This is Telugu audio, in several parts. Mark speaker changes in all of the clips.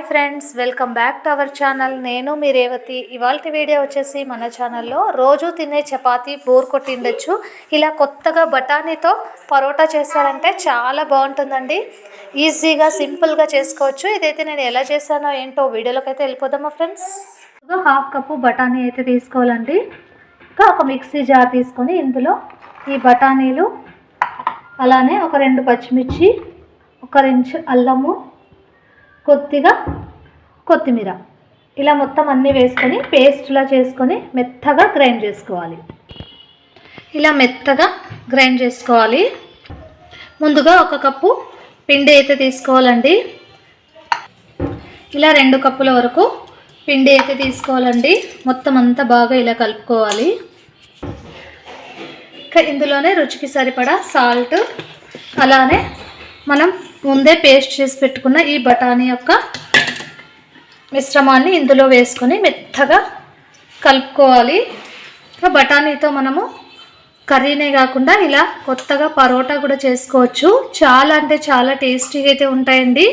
Speaker 1: Hi friends welcome back to our channel. నేను మీ రేవతి. ఇవాళ వీడియో వచ్చేసి మన ఛానల్లో రోజు తినే చపాతీ బోర్ కొట్టిండొచ్చు. ఇలా కొత్తగా బఠానీతో పరోటా చేశారంటే చాలా బాగుంటుందండి. ఈజీగా సింపుల్గా చేసుకోవచ్చు. ఇదైతే నేను ఎలా చేశానో ఏంటో వీడియోలోకి అయితే వెళ్ళిపోదామా ఫ్రెండ్స్? హాఫ్ కప్పు బఠానీ అయితే తీసుకోవాలండి. ఇంకా ఒక మిక్సీ జార్ తీసుకొని ఇందులో ఈ బఠానీలు అలానే ఒక రెండు పచ్చిమిర్చి ఒక రెంచు అల్లము కొద్దిగా కొత్తిమీర. ఇలా మొత్తం అన్నీ వేసుకొని పేస్ట్లా చేసుకొని మెత్తగా గ్రైండ్ చేసుకోవాలి. ఇలా మెత్తగా గ్రైండ్ చేసుకోవాలి. ముందుగా ఒక కప్పు పిండి అయితే తీసుకోవాలండి. ఇలా రెండు కప్పుల వరకు పిండి అయితే తీసుకోవాలండి. మొత్తం అంతా బాగా ఇలా కలుపుకోవాలి. ఇంకా ఇందులోనే రుచికి సరిపడా సాల్ట్. అలానే మనం ముందే పేస్ట్ చేసి పెట్టుకున్న ఈ బఠానీ యొక్క మిశ్రమాన్ని ఇందులో వేసుకొని మెత్తగా కలుపుకోవాలి. బఠానీతో మనము కర్రీనే కాకుండా ఇలా కొత్తగా పరోటా కూడా చేసుకోవచ్చు. చాలా అంటే చాలా టేస్టీగా అయితే ఉంటాయండి.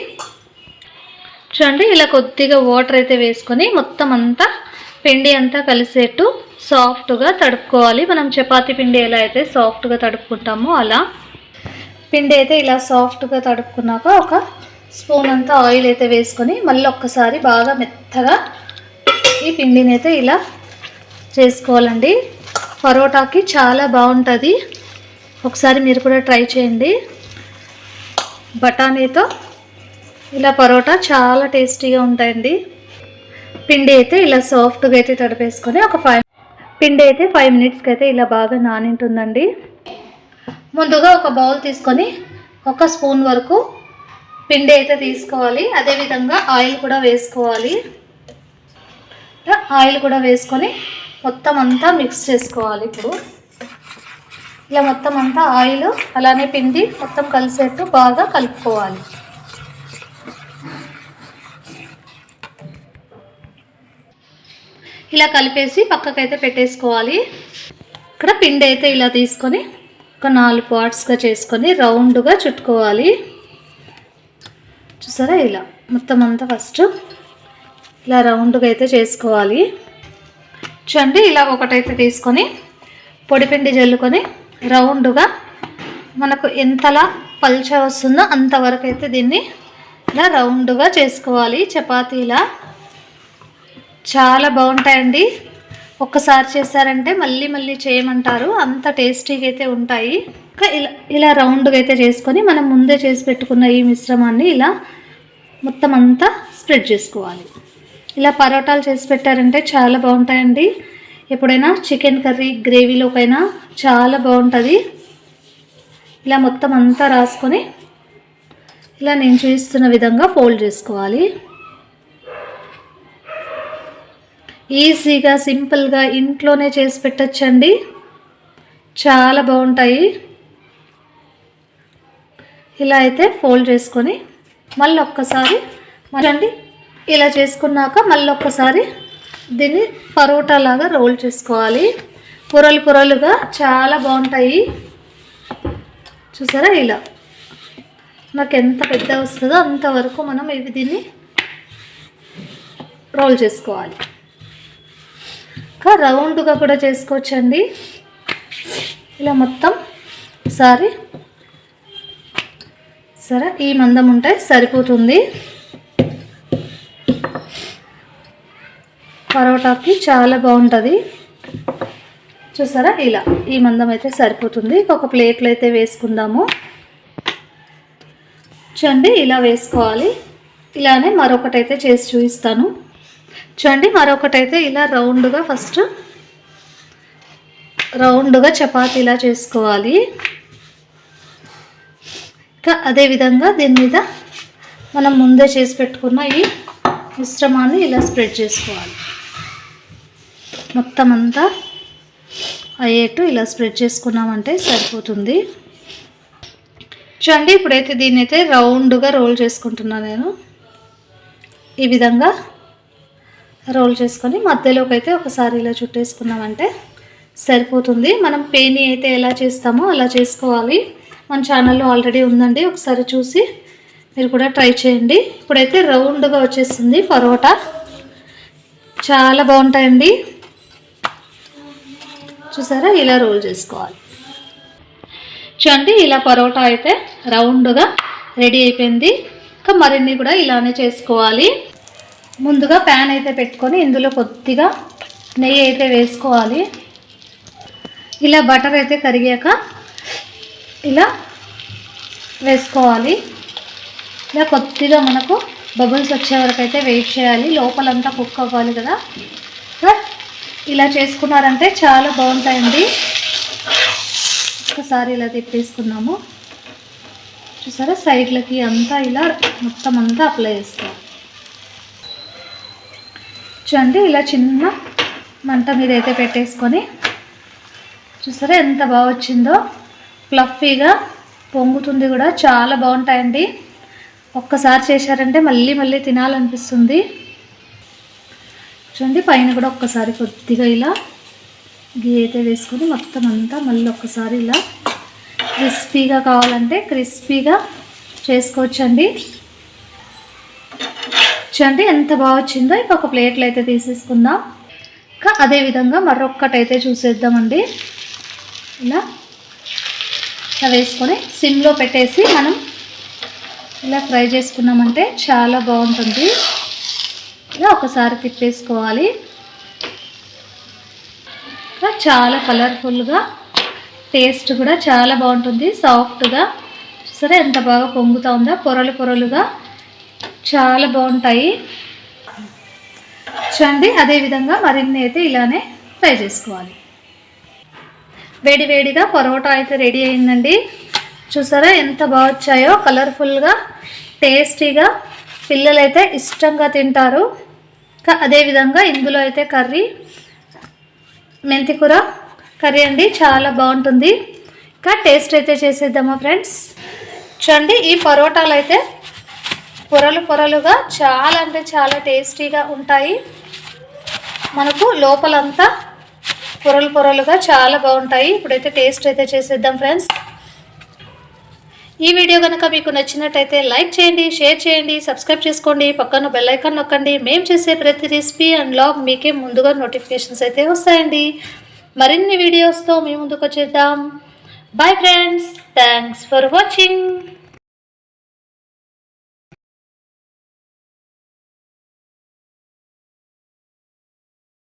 Speaker 1: చూడండి ఇలా కొద్దిగా వాటర్ అయితే వేసుకొని మొత్తం అంతా పిండి అంతా కలిసేట్టు సాఫ్ట్గా తడుపుకోవాలి. మనం చపాతీ పిండి ఎలా అయితే సాఫ్ట్గా తడుపుకుంటామో అలా. పిండి అయితే ఇలా సాఫ్ట్గా తడుపుకున్నాక ఒక స్పూన్ అంతా ఆయిల్ అయితే వేసుకొని మళ్ళీ ఒక్కసారి బాగా మెత్తగా ఈ పిండిని అయితే ఇలా చేసుకోవాలండి. పరోటాకి చాలా బాగుంటుంది. ఒకసారి మీరు కూడా ట్రై చేయండి. బఠానీతో ఇలా పరోటా చాలా టేస్టీగా ఉంటాయండి. పిండి అయితే ఇలా సాఫ్ట్గా అయితే తడిపేసుకొని ఒక ఫైవ్ పిండి అయితే ఫైవ్ మినిట్స్కి అయితే ఇలా బాగా నానింటుందండి. ముందుగా ఒక బౌల్ తీసుకొని ఒక స్పూన్ వరకు పిండి అయితే తీసుకోవాలి. అదేవిధంగా ఆయిల్ కూడా వేసుకోవాలి. ఆయిల్ కూడా వేసుకొని మొత్తం అంతా మిక్స్ చేసుకోవాలి ఇప్పుడు. ఇలా మొత్తం అంతా ఆయిల్ అలానే పిండి మొత్తం కలిసేట్టు బాగా కలుపుకోవాలి. ఇలా కలిపేసి పక్కకైతే పెట్టేసుకోవాలి. ఇక్కడ పిండి అయితే ఇలా తీసుకొని ఒక నాలుగు పార్ట్స్గా చేసుకొని రౌండ్గా చుట్టుకోవాలి. చూసారా ఇలా? మొత్తం అంతా ఫస్ట్ ఇలా రౌండ్గా అయితే చేసుకోవాలి. చూడండి ఇలా ఒకటైతే తీసుకొని పొడిపిండి జల్లుకొని రౌండ్గా మనకు ఎంతలా పల్చ వస్తుందో అంతవరకు అయితే దీన్ని ఇలా రౌండ్గా చేసుకోవాలి. చపాతీలా. చాలా బాగుంటాయండి. ఒక్కసారి చేశారంటే మళ్ళీ మళ్ళీ చేయమంటారు. అంత టేస్టీగా అయితే ఉంటాయి. ఇంకా ఇలా ఇలా రౌండ్గా అయితే చేసుకొని మనం ముందే చేసి పెట్టుకున్న ఈ మిశ్రమాన్ని ఇలా మొత్తం అంతా స్ప్రెడ్ చేసుకోవాలి. ఇలా పరోటాలు చేసి పెట్టారంటే చాలా బాగుంటాయండి. ఎప్పుడైనా చికెన్ కర్రీ గ్రేవీలోకైనా చాలా బాగుంటుంది. ఇలా మొత్తం అంతా రాసుకొని ఇలా నేను చూపిస్తున్న విధంగా ఫోల్డ్ చేసుకోవాలి. ఈజీగా సింపుల్గా ఇంట్లోనే చేసి పెట్టచ్చండి. చాలా బాగుంటాయి. ఇలా అయితే ఫోల్డ్ చేసుకొని మళ్ళీ ఒక్కసారి మళ్ళీ ఇలా చేసుకున్నాక మళ్ళీ ఒక్కసారి దీన్ని పరోటా లాగా రోల్ చేసుకోవాలి. పొరలు పొరలుగా చాలా బాగుంటాయి. చూసారా ఇలా? నాకు ఎంత పెద్ద వస్తుందో అంతవరకు మనం ఇవి దీన్ని రోల్ చేసుకోవాలి. ఇంకా రౌండ్గా కూడా చేసుకోవచ్చండి. ఇలా మొత్తం సారీ సరే ఈ మందం ఉంటే సరిపోతుంది. పరోటాకి చాలా బాగుంటుంది. చూసారా? ఇలా ఈ మందం అయితే సరిపోతుంది. ఒక ప్లేట్లు అయితే వేసుకుందాము. చూడండి ఇలా వేసుకోవాలి. ఇలానే మరొకటి అయితే చేసి చూపిస్తాను. చూడండి మరొకటైతే ఇలా రౌండ్గా ఫస్ట్ రౌండ్గా చపాతీ ఇలా చేసుకోవాలి. ఇంకా అదేవిధంగా దీని మీద మనం ముందే చేసి పెట్టుకున్న ఈ మిశ్రమాన్ని ఇలా స్ప్రెడ్ చేసుకోవాలి. మొత్తం అంతా అయ్యేట్టు ఇలా స్ప్రెడ్ చేసుకున్నామంటే సరిపోతుంది. చూడండి ఇప్పుడైతే దీన్ని అయితే రౌండ్గా రోల్ చేసుకుంటున్నాను నేను. ఈ విధంగా రోల్ చేసుకొని మధ్యలోకి అయితే ఒకసారి ఇలా చుట్టేసుకున్నామంటే సరిపోతుంది. మనం పేని అయితే ఎలా చేస్తామో అలా చేసుకోవాలి. మన ఛానల్లో ఆల్రెడీ ఉందండి. ఒకసారి చూసి మీరు కూడా ట్రై చేయండి. ఇప్పుడైతే రౌండ్గా వచ్చేసింది పరోటా. చాలా బాగుంటాయండి. చూసారా? ఇలా రోల్ చేసుకోవాలి. చూడండి ఇలా పరోటా అయితే రౌండ్గా రెడీ అయిపోయింది. ఇంకా మరిన్ని కూడా ఇలానే చేసుకోవాలి. ముందుగా ప్యాన్ అయితే పెట్టుకొని ఇందులో కొద్దిగా నెయ్యి అయితే వేసుకోవాలి. ఇలా బటర్ అయితే కరిగాక ఇలా వేసుకోవాలి. ఇలా కొద్దిగా మనకు బబుల్స్ వచ్చే వరకు అయితే వెయిట్ చేయాలి. లోపలంతా కుక్ అవ్వాలి కదా. ఇలా చేసుకున్నారంటే చాలా బాగుంటాయండి. ఒకసారి ఇలా తిప్పేసుకున్నాము. చూసారా? సైడ్లకి అంతా ఇలా మొత్తం అంతా అప్లై చేసుకోవాలి. చూడండి ఇలా చిన్న మంట మీద అయితే పెట్టేసుకొని చూసారా ఎంత బాగా వచ్చిందో? ఫ్లఫీగా పొంగుతుంది కూడా చాలా బాగుంటాయండి. ఒక్కసారి చేశారంటే మళ్ళీ మళ్ళీ తినాలనిపిస్తుంది. చూడండి పైన కూడా ఒక్కసారి కొద్దిగా ఇలా గీ అయితే వేసుకొని మొత్తం అంతా మళ్ళీ ఒక్కసారి ఇలా క్రిస్పీగా కావాలంటే క్రిస్పీగా చేసుకోవచ్చండి. చూడండి ఎంత బాగా వచ్చిందో. ఇక ఒక ప్లేట్లో అయితే తీసేసుకుందాం. ఇంకా అదేవిధంగా మరొక్కటైతే చూసేద్దామండి. ఇలా. ఇలా వేసుకొని సిమ్లో పెట్టేసి మనం ఇలా ఫ్రై చేసుకున్నామంటే చాలా బాగుంటుంది. ఇలా ఒకసారి తిప్పేసుకోవాలి. ఇంకా చాలా కలర్ఫుల్గా టేస్ట్ కూడా చాలా బాగుంటుంది సాఫ్ట్గా. సరే ఎంత బాగా పొంగుతూ ఉందా. పొరలు పొరలుగా చాలా బాగుంటాయి. చూడండి అదేవిధంగా మరిన్ని అయితే ఇలానే ఫ్రై చేసుకోవాలి. వేడి వేడిగా పరోటా అయితే రెడీ అయిందండి. చూసారా ఎంత బాగా వచ్చాయో? కలర్ఫుల్గా టేస్టీగా పిల్లలైతే ఇష్టంగా తింటారు. ఇంకా అదేవిధంగా ఇందులో అయితే కర్రీ మెంతికూర కర్రీ అండి చాలా బాగుంటుంది. ఇంకా టేస్ట్ అయితే చేసేద్దామా ఫ్రెండ్స్? చూడండి ఈ పరోటాలు అయితే పొరలు పొరలుగా చాలా అంటే చాలా టేస్టీగా ఉంటాయి. మనకు లోపలంతా పొరలు పొరలుగా చాలా బాగుంటాయి. ఇప్పుడైతే టేస్ట్ అయితే చేసేద్దాం ఫ్రెండ్స్. ఈ వీడియో కనుక మీకు నచ్చినట్టయితే లైక్ చేయండి షేర్ చేయండి సబ్స్క్రైబ్ చేసుకోండి పక్కన బెల్ ఐకాన్ నొక్కండి. మేము చేసే ప్రతి రెసిపీ అండ్ లాగ్ మీకే ముందుగా నోటిఫికేషన్స్ అయితే వస్తాయండి. మరిన్ని వీడియోస్తో మీ ముందుకు వచ్చేద్దాం. Bye friends thanks for watching